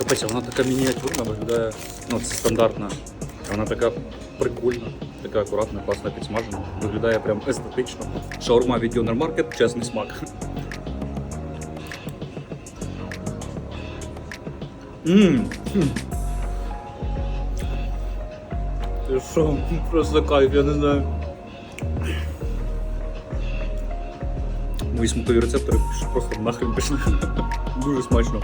Капець, вона така мініатюрна, виглядає, ну це стандартна. Вона така прикольна, така акуратна, класно підсмажена. Виглядає прям естетично. Шаурма від Дьонер Маркет, чесний смак. Ммм. Ти що, просто кайф, я не знаю. Мої смакові рецептори просто нахрен пішли. Дуже смачно.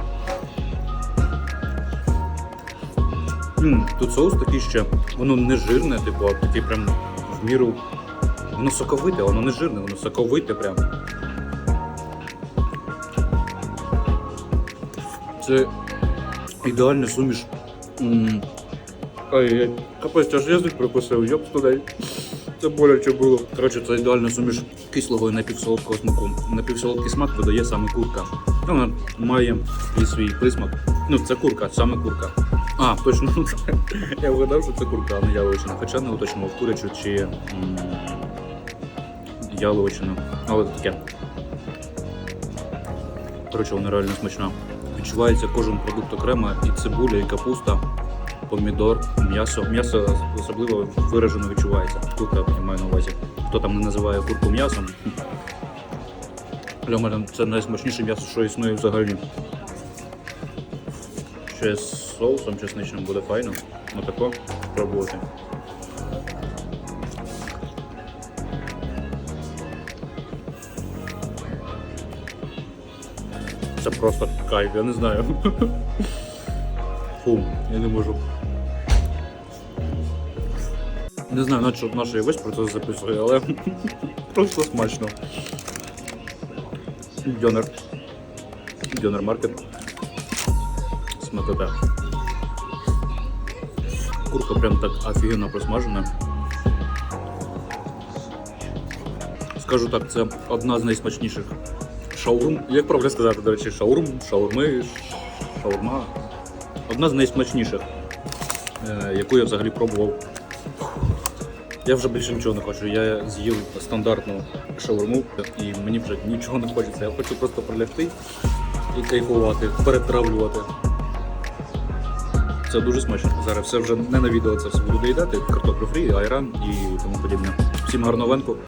М, Тут соус такий ще, воно не жирне, типу, а такий прям в міру. Воно соковите, воно не жирне, воно соковите прям. Це ідеальний суміш. М, Ай, капець, аж язик прикусив, йоп туди. Це боляче було. Коротше, це ідеальний суміш кислого і напівсолодкого смаку. Напівсолодкий смак видає саме курка. Вона має і свій присмак. Ну, це курка, саме курка. А, точно. Я вгадав, що це курка, не яловичина. Хоча не уточнював курячу чи яловичину. Але це таке. Коротше, вона реально смачна. Відчувається кожен продукт окремо, і цибуля, і капуста, помідор, м'ясо. М'ясо особливо виражено відчувається. Курка я маю на увазі. Хто там не називає курку м'ясом. Для мене це найсмачніше м'ясо, що існує взагалі. Ще соусом чесничним буде файно. Отако пробувати. Це просто кайф, я не знаю. Фу, я не можу. Не знаю, наче наш весь процес записує, але просто смачно. Дьонер. Дьонер маркет. Смакота. Курка прям так офігенно просмажена. Скажу так, це одна з найсмачніших шаурм. Як правильно сказати, до речі, шаурм, шаурми, шаурма. Одна з найсмачніших, е, яку я взагалі пробував. Я вже більше нічого не хочу. Я з'їв стандартну шаурму і мені вже нічого не хочеться. Я хочу просто прилягти і кайфувати, перетравлювати. Це дуже смачно. Зараз все вже не на відео це все буду доїдати. Картоплю фрі, айран і тому подібне. Всім гарного венку.